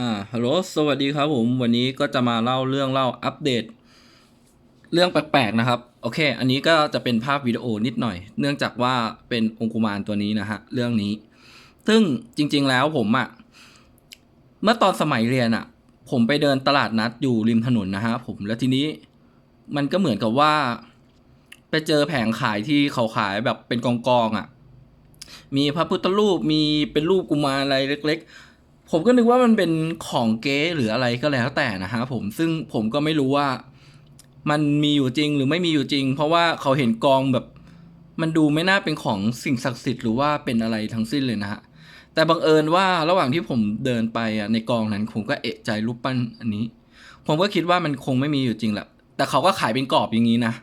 อ่าฮัลโหลสวัสดีครับผมวันนี้ก็จะมาเล่าเรื่องเล่าอัปเดต เรื่องแปลกๆนะครับ โอเค อันนี้ก็จะเป็นภาพวิดีโอนิดหน่อย เนื่องจากว่าเป็นองคุมารตัวนี้นะฮะเรื่องนี้ ซึ่งจริงๆแล้วผมอะเมื่อตอนสมัยเรียนอะผมไปเดินตลาดนัดอยู่ริมถนนนะฮะผมแล้วทีนี้มันก็เหมือนกับว่า ไปเจอแผงขายที่เขาขายแบบเป็นกองๆอะมีพระพุทธรูปมีเป็นรูปกุมารอะไรเล็ก ๆ ผมก็นึกว่ามันเป็นของเก๊หรืออะไรก็แล้วแต่นะฮะผมซึ่งผมก็ไม่รู้ว่า มันมีอยู่จริงหรือไม่มีอยู่จริง เพราะว่าเขาเห็นกองแบบ มันดูไม่น่าเป็นของสิ่งศักดิ์สิทธิ์หรือว่าเป็นอะไรทั้งสิ้นเลยนะฮะแต่บังเอิญว่าระหว่างที่ผมเดินไปอะในกองนั้นผมก็เอะใจรูปปั้นอันนี้ ผมก็คิดว่ามันคงไม่มีอยู่จริงแหละแต่เขาก็ขายเป็นกรอบอย่างนี้นะ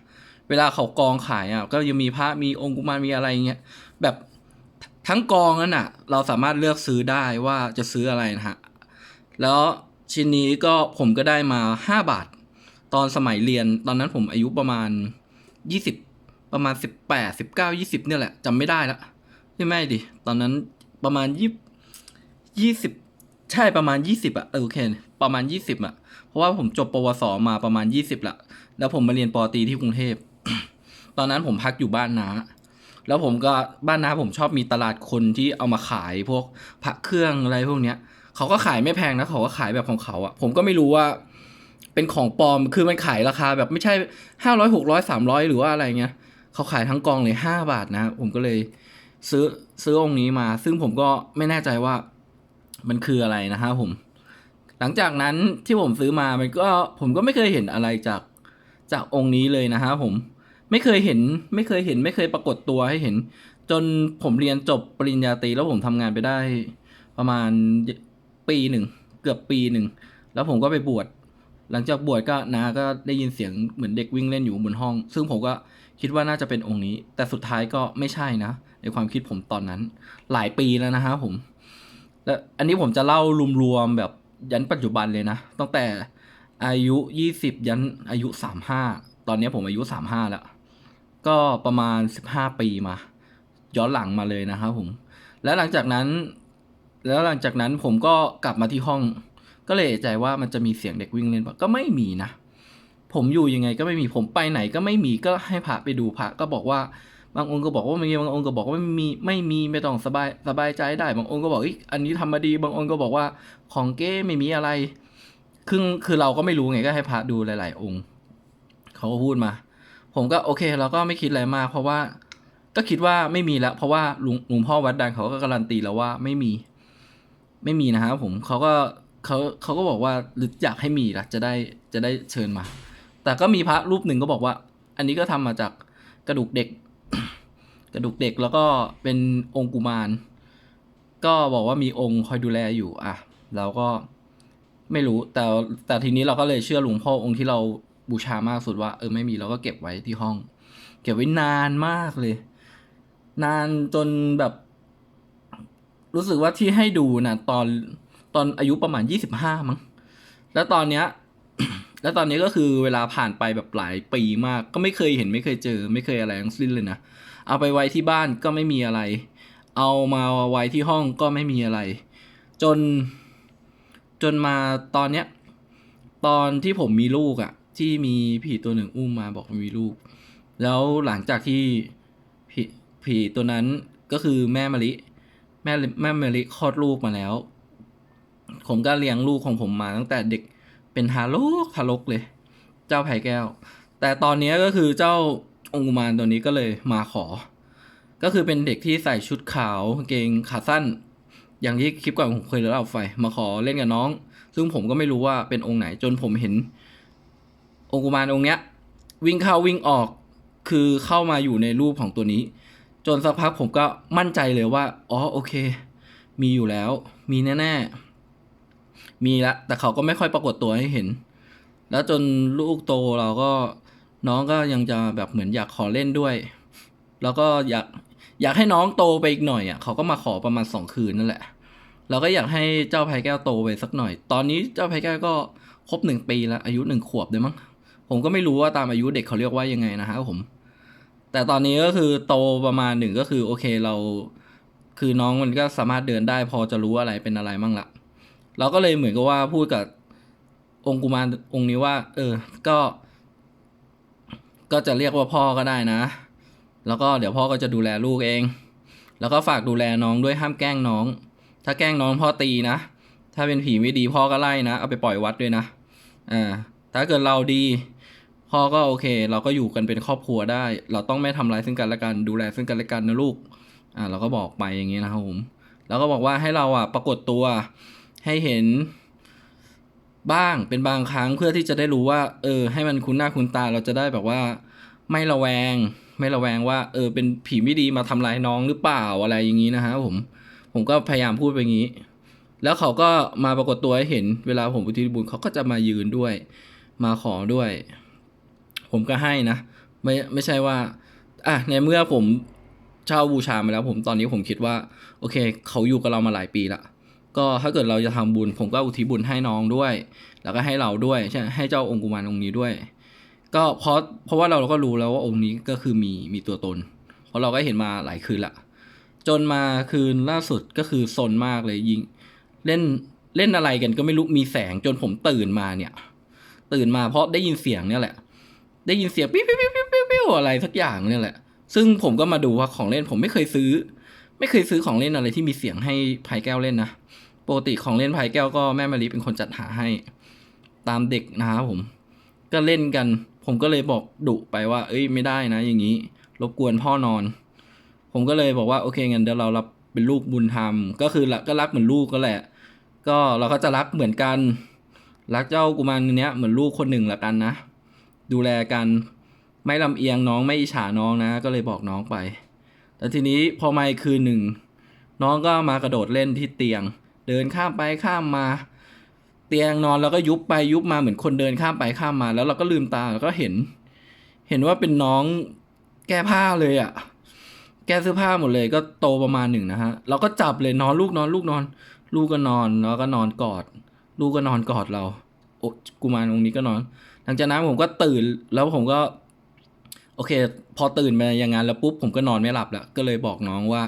เวลาเขากองขายอะก็ยังมีพระมีองค์กุมารมีอะไรเงี้ยแบบ ทั้งกองนั้นอะเราสามารถเลือกซื้อได้ว่าจะซื้ออะไรนะฮะ แล้วชิ้นนี้ก็ผมก็ได้มาห้าบาท ตอนสมัยเรียนตอนนั้นผมอายุประมาณยี่สิบประมาณสิบแปดสิบเก้ายี่สิบเนี่ยแหละจำไม่ได้ละใช่ไหมดิ ตอนนั้นประมาณยี่ยี่สิบใช่ประมาณยี่สิบอะโอเค ประมาณยี่สิบอะเพราะว่าผมจบปวสมาประมาณยี่สิบละแล้วผมมาเรียนปอตีที่กรุงเทพ ตอนนั้นผมพักอยู่บ้านน้า แล้วผมก็บ้านน้าผมชอบมีตลาดคนที่เอามาขายพวกพระเครื่องอะไรพวกเนี้ยเขาก็ขายไม่แพงนะเขาก็ขายแบบของเขาอะผมก็ไม่รู้ว่าเป็นของปลอมคือมันขายราคาแบบไม่ใช่ห้าร้อยหกร้อยสามร้อยหรือว่าอะไรเงี้ยเขาขายทั้งกองเลยห้าบาทนะ ผมก็เลยซื้อซื้อองค์นี้มา ซึ่งผมก็ไม่แน่ใจว่ามันคืออะไรนะฮะผม หลังจากนั้นที่ผมซื้อมามันก็ผมก็ไม่เคยเห็นอะไรจากจากองค์นี้เลยนะฮะผม ไม่เคยเห็น ไม่เคยเห็น ไม่เคยปรากฏตัวให้เห็น จนผมเรียนจบปริญญาตรีแล้วผมทำงานไปได้ ประมาณปีหนึ่งเกือบปีหนึ่งแล้วผมก็ไปบวชหลังจากบวชก็นาก็ได้ยินเสียงเหมือนเด็กวิ่งเล่นอยู่บนห้อง ซึ่งผมก็คิดว่าน่าจะเป็นองค์นี้ แต่สุดท้ายก็ไม่ใช่นะ ในความคิดผมตอนนั้น หลายปีแล้วนะฮะผม และอันนี้ผมจะเล่ารวมๆแบบยันปัจจุบันเลยนะ ตั้งแต่อายุยี่สิบยันอายุสามห้าตอนนี้ผมอายุสามห้าแล้ว ก็ประมาณสิบห้าปีมา ย้อนหลังมาเลยนะครับผม แล้วหลังจากนั้น แล้วหลังจากนั้นผมก็กลับมาที่ห้อง ก็เลยใจว่ามันจะมีเสียงเด็กวิ่งเล่นปะก็ไม่มีนะ ผมอยู่ยังไงก็ไม่มีผมไปไหนก็ไม่มีก็ให้พระไปดูพระก็บอกว่าบางองค์ก็บอกว่ามีบางองค์ก็บอกว่าไม่มีไม่มีไม่ต้องสบายสบายใจได้ บางองค์ก็บอกอีกอันนี้ทำมาดี บางองค์ก็บอกว่าของเก้ไม่มีอะไรคือคือเราก็ไม่รู้ไงก็ให้พระดูหลาย ๆ องค์ เขาก็พูดมา ผมก็โอเค เราก็ไม่คิดอะไรมาก เพราะว่าก็คิดว่าไม่มีแล้ว เพราะว่าลุงลุงพ่อวัดดังเขาก็การันตีแล้วว่าไม่มี ไม่มีนะครับผมเขาก็เขาเขาก็บอกว่าหรืออยากให้มีละจะได้จะได้เชิญมา แต่ก็มีพระรูปหนึ่งก็บอกว่า อันนี้ก็ทำมาจากกระดูกเด็ก กระดูกเด็กแล้วก็เป็นองค์กุมาร ก็บอกว่ามีองค์คอยดูแลอยู่อะเราก็ไม่รู้แต่แต่ทีนี้เราก็เลยเชื่อหลวงพ่อองค์ที่เรา บูชามากสุดว่าเออไม่มีเราก็เก็บไว้ที่ห้อง เก็บไว้นานมากเลย นานจนแบบ รู้สึกว่าที่ให้ดูนะตอนตอนอายุประมาณยี่สิบห้ามั้งแล้วตอนเนี้ย แล้วตอนนี้ก็คือเวลาผ่านไปแบบหลายปีมาก ก็ไม่เคยเห็นไม่เคยเจอ ไม่เคยอะไรทั้งสิ้นเลยนะเอาไปไว้ที่บ้านก็ไม่มีอะไร เอามาไว้ที่ห้องก็ไม่มีอะไร จนจนมาตอนเนี้ยตอนที่ผมมีลูกอะ่ะ ที่มีผีตัวหนึ่งอุ้มมาบอกว่ามีลูก แล้วหลังจากที่ผีผีตัวนั้นก็คือแม่มะลิ แม่แม่มะลิคลอดลูกมาแล้ว ผมก็เลี้ยงลูกของผมมาตั้งแต่เด็กเป็นทารกทารกเลย เจ้าไผ่แก้ว แต่ตอนนี้ก็คือเจ้าองค์กุมารตัวนี้ก็เลยมาขอ ก็คือเป็นเด็กที่ใส่ชุดขาวเกงขาสั้น อย่างที่คลิปก่อนผมเคยเล่าไฟมาขอเล่นกับน้อง ซึ่งผมก็ไม่รู้ว่าเป็นองค์ไหนจนผมเห็น องค์กุมารองค์เนี้ย วิ่งเข้าวิ่งออกคือเข้ามาอยู่ในรูปของตัวนี้ จนสักพักผมก็มั่นใจเลยว่า อ๋อโอเค มีอยู่แล้ว มีแน่ๆ มีละแต่เขาก็ไม่ค่อยปรากฏตัวให้เห็น แล้วจนลูกโตเราก็น้องก็ยังจะแบบเหมือนอยากขอเล่นด้วย แล้วก็อยากอยากให้น้องโตไปอีกหน่อยอะเขาก็มาขอประมาณสองคืนนั่นแหละเราก็อยากให้เจ้าไผ่แก้วโตไปสักหน่อย ตอนนี้เจ้าไผ่แก้วก็ครบหนึ่งปีแล้วอายุหนึ่งขวบเลยมั้ง ผมก็ไม่รู้ว่าตามอายุเด็กเขาเรียกว่ายังไงนะฮะผม แต่ตอนนี้ก็คือโตประมาณหนึ่งก็คือโอเคเรา คือน้องมันก็สามารถเดินได้ พอจะรู้อะไรเป็นอะไรมั่งละเราก็เลยเหมือนกับว่าพูดกับองค์กุมารองค์นี้ว่า เออ ก็ ก็จะเรียกว่าพ่อก็ได้นะ แล้วก็เดี๋ยวพ่อก็จะดูแลลูกเอง แล้วก็ฝากดูแลน้องด้วยห้ามแกล้งน้อง ถ้าแกล้งน้องพ่อตีนะ ถ้าเป็นผีไม่ดีพ่อก็ไล่นะ เอาไปปล่อยวัดด้วยนะ อ่า ถ้าเกิดเราดี พ่อก็โอเค เราก็อยู่กันเป็นครอบครัวได้ เราต้องไม่ทำร้ายซึ่งกันและกันดูแลซึ่งกันและกันนะลูกอ่าเราก็บอกไปอย่างนี้นะครับผมแล้วก็บอกว่าให้เราอะปรากฏตัวให้เห็นบ้างเป็นบางครั้งเพื่อที่จะได้รู้ว่า เออ ให้มันคุ้นหน้าคุ้นตาเราจะได้แบบว่า ไม่ระแวง ไม่ระแวงว่า เออ เป็นผีไม่ดีมาทำร้ายน้องหรือเปล่าอะไรอย่างนี้นะฮะผมผมก็พยายามพูดไปงี้ แล้วเขาก็มาปรากฏตัวให้เห็น เวลาผมอุทิบุญเขาก็จะมายืนด้วย มาขอด้วย ผมก็ให้นะ ไม่ไม่ใช่ว่าอะในเมื่อผมเช่าบูชามาแล้ว ผมตอนนี้ผมคิดว่า โอเค เขาอยู่กับเรามาหลายปีละก็ถ้าเกิดเราจะทำบุญ ผมก็อุทิศบุญให้น้องด้วย แล้วก็ให้เราด้วยใช่ให้เจ้าองค์กุมารองค์นี้ด้วย ก็เพราะเพราะว่าเราก็รู้แล้วว่าองค์นี้ก็คือมีมีตัวตน เพราะเราก็เห็นมาหลายคืนละจนมาคืนล่าสุดก็คือซนมากเลยยิง เล่นเล่นอะไรกันก็ไม่รู้มีแสงจนผมตื่นมาเนี่ย ตื่นมาเพราะได้ยินเสียงเนี่ยแหละ ได้ยินเสียงปิ๊วปิ๊วปิ๊วปิ๊วปิ๊วปิ๊วอะไรสักอย่างเนี่ยแหละ ซึ่งผมก็มาดูว่าของเล่นผมไม่เคยซื้อ ไม่เคยซื้อของเล่นอะไรที่มีเสียงให้พายแก้วเล่นนะปกติของเล่นพายแก้วก็แม่มารีเป็นคนจัดหาให้ ตามเด็กนะครับผม ก็เล่นกัน ผมก็เลยบอกดุไปว่า เอ้ยไม่ได้นะ อย่างนี้ รบกวนพ่อนอน ผมก็เลยบอกว่าโอเคงั้นเดี๋ยวเรารับเป็นลูกบุญธรรม ก็คือก็รักเหมือนลูกก็แหละ ก็เราก็จะรักเหมือนกัน รักเจ้ากุมารเนี้ยเหมือนลูกคนหนึ่งละกันนะ ดูแลกัน ไม่ลำเอียงน้องไม่อิจฉาน้องนะ ก็เลยบอกน้องไป แต่ทีนี้พอมาคืนหนึ่ง น้องก็มากระโดดเล่นที่เตียง เดินข้ามไปข้ามมา เตียงนอนแล้วก็ยุบไปยุบมาเหมือนคนเดินข้ามไปข้ามมา แล้วเราก็ลืมตาแล้วก็เห็น เห็นว่าเป็นน้องแก้ผ้าเลยอะ่ะแก้เสื้อผ้าหมดเลยก็โตประมาณหนึ่งนะฮะเราก็จับเลยนอนลูกนอนลูกนอน ลูกก็นอนแล้วก็นอนกอด ลูกก็นอนกอดเราโอ้กุมารองค์นี้ก็นอน ลังจากนั้นผมก็ตื่นแล้วผมก็ โอเค พอตื่นมาอย่างงั้นแล้วปุ๊บผมก็นอนไม่หลับแล้วก็เลยบอกน้องว่า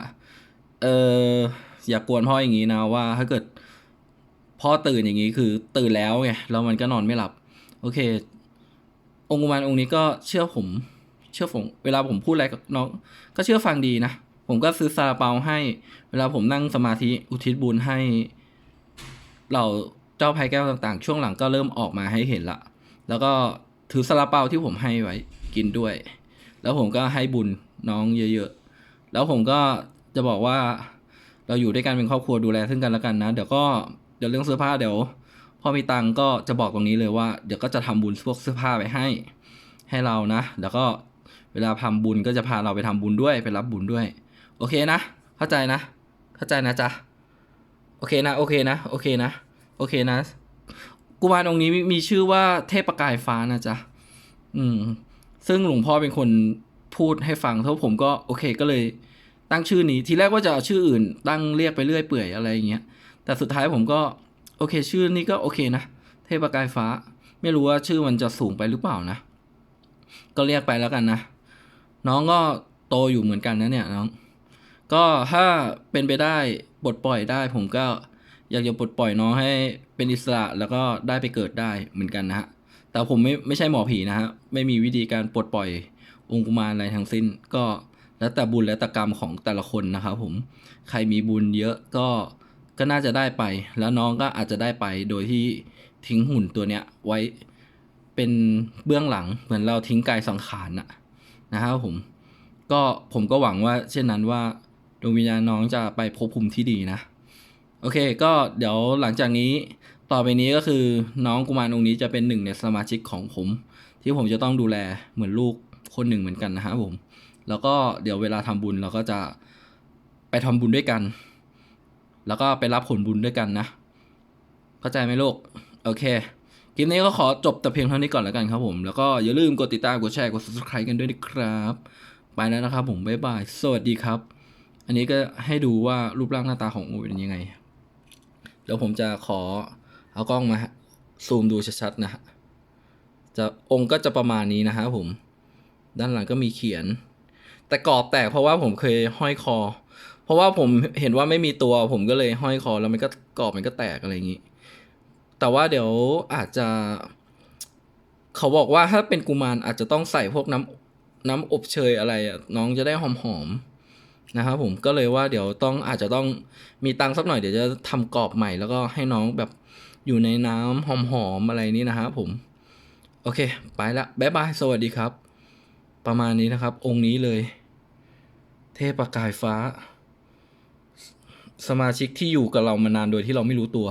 เอออย่ากวนพ่ออย่างนี้นะว่า ถ้าเกิดพ่อตื่นอย่างนี้คือตื่นแล้วไงแล้วมันก็นอนไม่หลับ โอเค องค์กุมารองค์นี้ก็เชื่อผม เชื่อผมเวลาผมพูดอะไรกับน้อง ก็เชื่อฟังดีนะผมก็ซื้อซาลาเปาให้ เวลาผมนั่งสมาธิอุทิศบุญให้เหล่าเจ้าภัยแก้วต่างๆ ช่วงหลังก็เริ่มออกมาให้เห็นละ แล้วก็ถือซาลาเปาที่ผมให้ไว้กินด้วย แล้วผมก็ให้บุญน้องเยอะๆ แล้วผมก็จะบอกว่าเราอยู่ด้วยกันเป็นครอบครัวดูแลซึ่งกันและกันนะ เดี๋ยวก็เดี๋ยวเรื่องเสื้อผ้าเดี๋ยวพอมีตังก็จะบอกตรงนี้เลยว่าเดี๋ยวก็จะทำบุญพวกเสื้อผ้าไปให้ให้เรานะ แล้วก็เวลาทำบุญก็จะพาเราไปทำบุญด้วยไปรับบุญด้วย โอเคนะ เข้าใจนะ เข้าใจนะจ๊ะ โอเคนะ โอเคนะ โอเคนะ โอเคนะ กุมารองค์นี้มีชื่อว่าเทพประกายฟ้านะจ๊ะ อืม ซึ่งหลวงพ่อเป็นคนพูดให้ฟังเท่าผมก็โอเคก็เลยตั้งชื่อนี้ ทีแรกว่าจะเอาชื่ออื่น ตั้งเรียกไปเรื่อยเปื่อยอะไรอย่างเงี้ย แต่สุดท้ายผมก็ โอเค ชื่อนี้ก็โอเคนะ เทพประกายฟ้า ไม่รู้ว่าชื่อมันจะสูงไปหรือเปล่านะ ก็เรียกไปแล้วกันนะ น้องก็โตอยู่เหมือนกันนะเนี่ยน้อง ก็ถ้าเป็นไปได้ปลดปล่อยได้ผมก็ อยากจะปลดปล่อยน้องให้เป็นอิสระแล้วก็ได้ไปเกิดได้เหมือนกันนะฮะ แต่ผมไม่ไม่ใช่หมอผีนะฮะ ไม่มีวิธีการปลดปล่อยองค์กุมารอะไรทั้งสิ้น ก็แล้วแต่บุญและแต่กรรมของแต่ละคนนะครับผม ใครมีบุญเยอะก็ก็น่าจะได้ไป แล้วน้องก็อาจจะได้ไปโดยที่ทิ้งหุ่นตัวเนี้ยไว้เป็นเบื้องหลังเหมือนเราทิ้งกายสังขารนะนะครับผม ก็ผมก็หวังว่าเช่นนั้นว่าดวงวิญญาณน้องจะไปภพภูมิที่ดีนะ โอเค ก็เดี๋ยวหลังจากนี้ต่อไปนี้ก็คือน้องกุมารองค์นี้จะเป็นหนึ่งในสมาชิกของผม ที่ผมจะต้องดูแลเหมือนลูกคนหนึ่งเหมือนกันนะครับผม แล้วก็เดี๋ยวเวลาทำบุญเราก็จะไปทำบุญด้วยกัน แล้วก็ไปรับผลบุญด้วยกันนะ เข้าใจไหมลูก โอเค คลิปนี้ก็ขอจบแต่เพียงเท่านี้ก่อนแล้วกันครับผม แล้วก็อย่าลืมกดติดตาม กดแชร์ กด subscribe กันด้วยนะครับ ไปแล้วนะครับผม บ๊ายบาย สวัสดีครับ อันนี้ก็ให้ดูว่ารูปร่างหน้าตาของโอเป็นยังไง ดี๋ยวผมจะขอเอากล้องมาซูมดูชัดๆนะฮะจะองค์ก็จะประมาณนี้นะครับผม ด้านหลังก็มีเขียน แต่กรอบแตกเพราะว่าผมเคยห้อยคอ เพราะว่าผมเห็นว่าไม่มีตัวผมก็เลยห้อยคอ แล้วมันก็กรอบมันก็แตกอะไรอย่างนี้ แต่ว่าเดี๋ยวอาจจะ เขาบอกว่าถ้าเป็นกุมารอาจจะต้องใส่พวกน้ำน้ำอบเชยอะไรอะน้องจะได้หอมๆ นะครับผมก็เลยว่าเดี๋ยวต้องอาจจะต้องมีตังค์สักหน่อยเดี๋ยวจะทำกรอบใหม่ แล้วก็ให้น้องแบบอยู่ในน้ำหอมๆอะไรนี้นะครับผม โอเค ไปละบ๊ายบาย สวัสดีครับ ประมาณนี้นะครับ องค์นี้เลย เทพประกายฟ้า สมาชิกที่อยู่กับเรามานานโดยที่เราไม่รู้ตัว